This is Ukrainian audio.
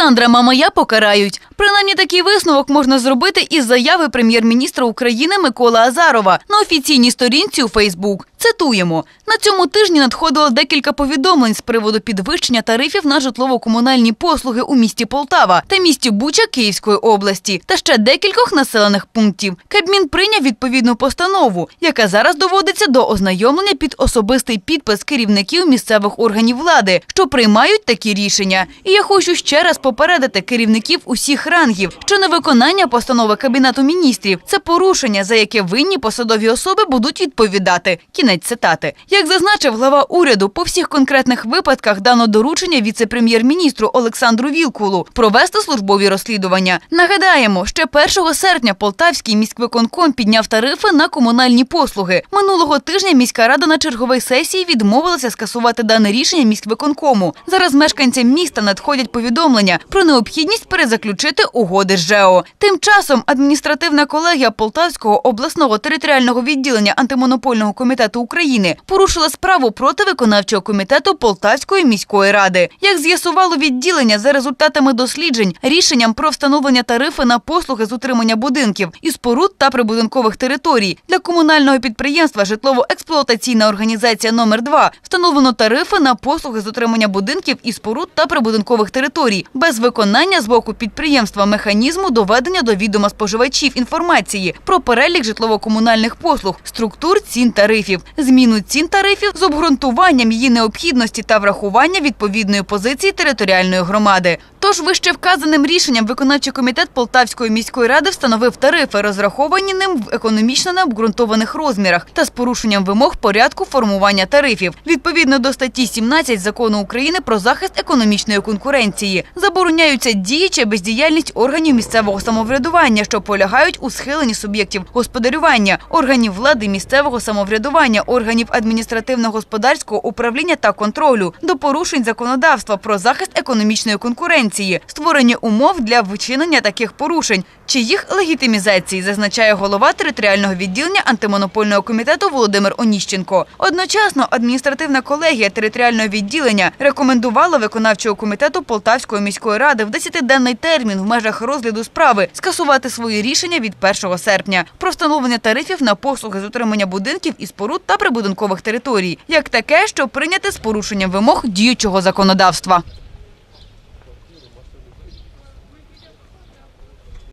Олександра Мамая покарають. Принаймні такий висновок можна зробити із заяви прем'єр-міністра України Миколи Азарова на офіційній сторінці у Фейсбук. Цитуємо: на цьому тижні надходило декілька повідомлень з приводу підвищення тарифів на житлово-комунальні послуги у місті Полтава та місті Буча Київської області та ще декількох населених пунктів. Кабмін прийняв відповідну постанову, яка зараз доводиться до ознайомлення під особистий підпис керівників місцевих органів влади, що приймають такі рішення. І я хочу ще раз попередити керівників усіх рангів, що невиконання постанови Кабінету міністрів це порушення, за яке винні посадові особи будуть відповідати. Цитати. Як зазначив глава уряду, по всіх конкретних випадках дано доручення віце-прем'єр-міністру Олександру Вілкулу провести службові розслідування. Нагадаємо, ще 1 серпня Полтавський міськвиконком підняв тарифи на комунальні послуги. Минулого тижня міська рада на черговій сесії відмовилася скасувати дане рішення міськвиконкому. Зараз мешканцям міста надходять повідомлення про необхідність перезаключити угоди з ЖЕО. Тим часом адміністративна колегія Полтавського обласного територіального відділення антимонопольного комітету України порушила справу проти виконавчого комітету Полтавської міської ради. Як з'ясувало відділення за результатами досліджень, рішенням про встановлення тарифи на послуги з утримання будинків і споруд та прибудинкових територій для комунального підприємства Житлово-експлуатаційна організація номер 2 встановлено тарифи на послуги з утримання будинків і споруд та прибудинкових територій без виконання з боку підприємства механізму доведення до відома споживачів інформації про перелік житлово-комунальних послуг, структур цін тарифів, зміну цін тарифів з обґрунтуванням її необхідності та врахування відповідної позиції територіальної громади. Тож вище вказаним рішенням виконавчий комітет Полтавської міської ради встановив тарифи, розраховані ним в економічно необґрунтованих розмірах та з порушенням вимог порядку формування тарифів. Відповідно до статті 17 закону України про захист економічної конкуренції забороняються дії чи бездіяльність органів місцевого самоврядування, що полягають у схиленні суб'єктів господарювання, органів влади місцевого самоврядування, органів адміністративно-господарського управління та контролю до порушень законодавства про захист економічної конкуренції, створення умов для вчинення таких порушень чи їх легітимізації, зазначає голова територіального відділення антимонопольного комітету Володимир Оніщенко. Одночасно адміністративна колегія територіального відділення рекомендувала виконавчого комітету Полтавської міської ради в 10-денний термін в межах розгляду справи скасувати свої рішення від 1 серпня про встановлення тарифів на послуги з утримання будинків і споруд та прибудинкових територій, як таке, що прийняте з порушенням вимог діючого законодавства.